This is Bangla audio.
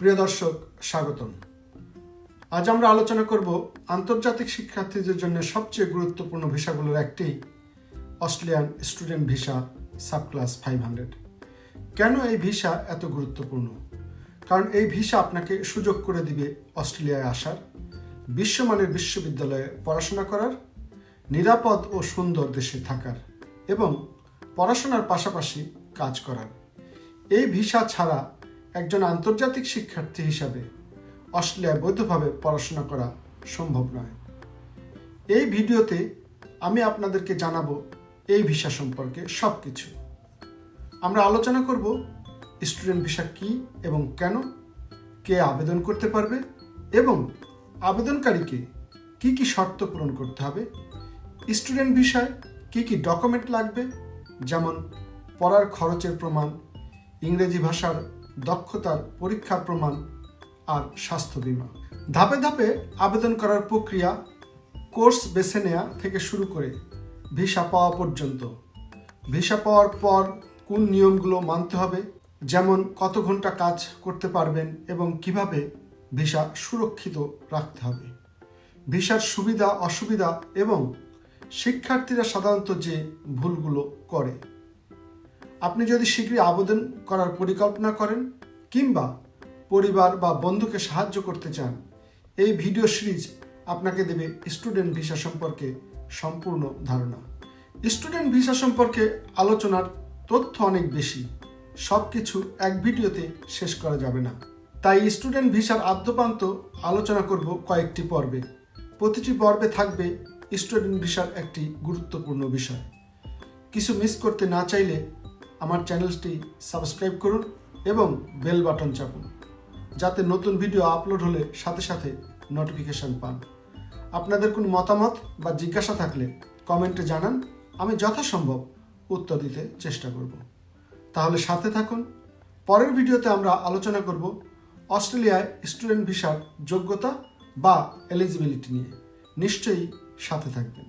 প্রিয় দর্শক, স্বাগতম। আজ আমরা আলোচনা করব আন্তর্জাতিক শিক্ষার্থীদের জন্য সবচেয়ে গুরুত্বপূর্ণ ভিসাগুলোর একটি, Australian student visa sub class five hundred. কেন এই ভিসা এত গুরুত্বপূর্ণ? কারণ এই ভিসা আপনাকে সুযোগ করে দিবে অস্ট্রেলিয়ায় আসার, বিশ্বমানের বিশ্ববিদ্যালয়ে পড়াশোনা করার, নিরাপদ ও সুন্দর দেশে থাকার এবং পড়াশোনার পাশাপাশি কাজ করার। এই ভিসা ছাড়া একজন আন্তর্জাতিক শিক্ষার্থী হিসাবে অস্ট্রেলিয়ায় বৈধভাবে পড়াশোনা করা সম্ভব নয়। এই ভিডিওতে আমি আপনাদেরকে জানাব এই ভিসা সম্পর্কে সব কিছু আমরা আলোচনা করব স্টুডেন্ট ভিসা কি এবং কেন, কে আবেদন করতে পারবে এবং আবেদনকারীকে কি কি শর্ত পূরণ করতে হবে, স্টুডেন্ট ভিসায় কি কি ডকুমেন্ট লাগবে, যেমন পড়ার খরচের প্রমাণ, ইংরেজি ভাষার দক্ষতার পরীক্ষার প্রমাণ আর স্বাস্থ্য বীমা। ধাপে ধাপে আবেদন করার প্রক্রিয়া কোর্স বেছে নেওয়া থেকে শুরু করে ভিসা পাওয়া পর্যন্ত। ভিসা পাওয়ার পর কোন নিয়মগুলো মানতে হবে, যেমন কত ঘণ্টা কাজ করতে পারবেন এবং কীভাবে ভিসা সুরক্ষিত রাখতে হবে। ভিসার সুবিধা, অসুবিধা এবং শিক্ষার্থীরা সাধারণত যে ভুলগুলো করে। আপনি যদি শীঘ্রই আবেদন করার পরিকল্পনা করেন কিংবা পরিবার বা বন্ধুকে সাহায্য করতে চান, এই ভিডিও সিরিজ আপনাকে দেবে স্টুডেন্ট ভিসা সম্পর্কে সম্পূর্ণ ধারণা। স্টুডেন্ট ভিসা সম্পর্কে আলোচনার তথ্য অনেক বেশি সব কিছু এক ভিডিওতে শেষ করা যাবে না। তাই স্টুডেন্ট ভিসার আদ্যপান্ত আলোচনা করব কয়েকটি পর্বে। প্রতিটি পর্বে থাকবে স্টুডেন্ট ভিসার একটি গুরুত্বপূর্ণ বিষয়। কিছু মিস করতে না চাইলে আমার চ্যানেলটি সাবস্ক্রাইব করুন এবং বেল বাটন চাপুন, যাতে নতুন ভিডিও আপলোড হলে সাথে সাথে নোটিফিকেশন পান। আপনাদের কোনো মতামত বা জিজ্ঞাসা থাকলে কমেন্টে জানান, আমি যথাসম্ভব উত্তর দিতে চেষ্টা করব। তাহলে সাথে থাকুন। পরের ভিডিওতে আমরা আলোচনা করব অস্ট্রেলিয়ায় স্টুডেন্ট ভিসার যোগ্যতা বা এলিজিবিলিটি নিয়ে। নিশ্চয়ই সাথে থাকবেন।